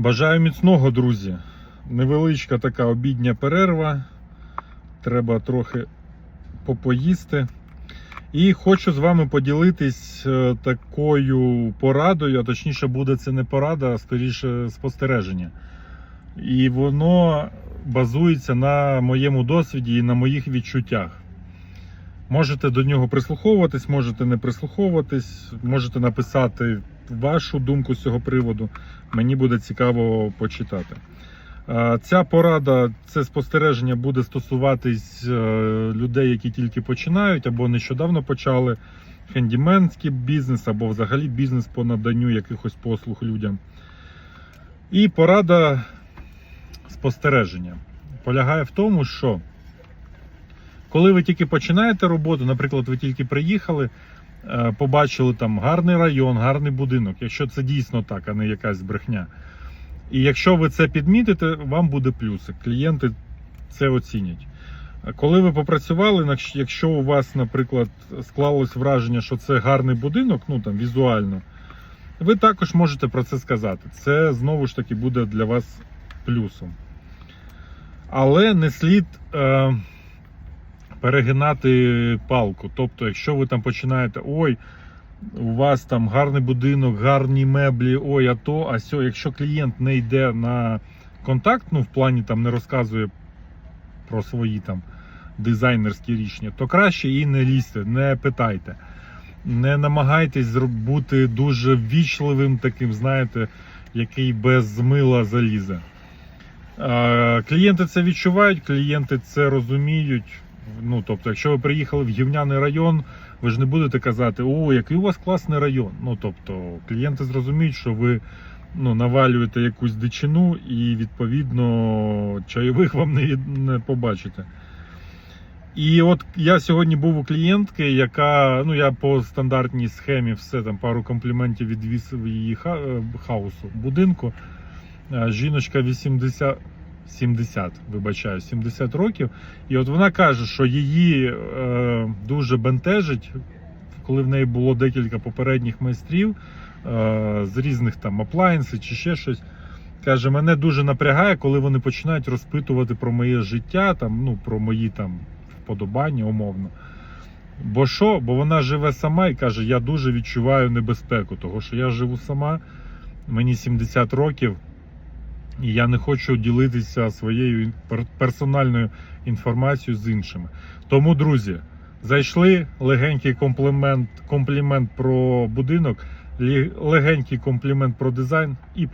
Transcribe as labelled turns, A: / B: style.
A: Бажаю міцного, друзі. Невеличка така обідня перерва. Треба трохи попоїсти. І хочу з вами поділитись е, такою порадою, а точніше буде це не порада, а скоріше спостереження. І воно базується на моєму досвіді і на моїх відчуттях. Можете до нього прислуховуватись, можете не прислуховуватись, можете написати вашу думку з цього приводу. Мені буде цікаво почитати. Ця порада, це спостереження буде стосуватись е, людей, які тільки починають або нещодавно почали хендіменський бізнес, або взагалі бізнес по наданню якихось послуг людям. І порада спостереження полягає в тому, що коли ви тільки починаєте роботу, наприклад, ви тільки приїхали, побачили там гарний район, гарний будинок, якщо це дійсно так, а не якась брехня. І якщо ви це підмітите, вам буде плюсик. Клієнти це оцінять. Коли ви попрацювали, якщо у вас, наприклад, склалось враження, що це гарний будинок, ну там візуально, ви також можете про це сказати. Це знову ж таки буде для вас плюсом. Але не слід е, перегинати палку. Тобто, якщо ви там починаєте, ой, у вас там гарний будинок, гарні меблі, ой, а то, а сьо. Якщо клієнт не йде на контакт, ну в плані там не розказує про свої там дизайнерські рішення, то краще і не лізьте, не питайте. Не намагайтесь бути дуже ввічливим, таким, знаєте, який без мила залізе. Клієнти це відчувають, клієнти це розуміють. Ну, тобто, якщо ви приїхали в гівняний район, ви ж не будете казати, о, який у вас класний район. Ну, тобто, клієнти зрозуміють, що ви ну, навалюєте якусь дичину і, відповідно, чайових вам не, не побачите. І от я сьогодні був у клієнтки, яка, ну я по стандартній схемі все там пару компліментів відвісив її ха- е, будинку. Е, Жіночка 80, 70, вибачаю, 70 років. І от вона каже, що її е, дуже бентежить, коли в неї було декілька попередніх майстрів е, з різних там аплайнсів чи ще щось. Каже, мене дуже напрягає, коли вони починають розпитувати про моє життя, там, ну, про мої там вподобання, умовно. Бо що? Бо вона живе сама і каже, я дуже відчуваю небезпеку, того що я живу сама, мені 70 років, і я не хочу ділитися своєю персональною інформацією з іншими. Тому, друзі, зайшли легенький комплімент, комплімент про будинок, легенький комплімент про дизайн і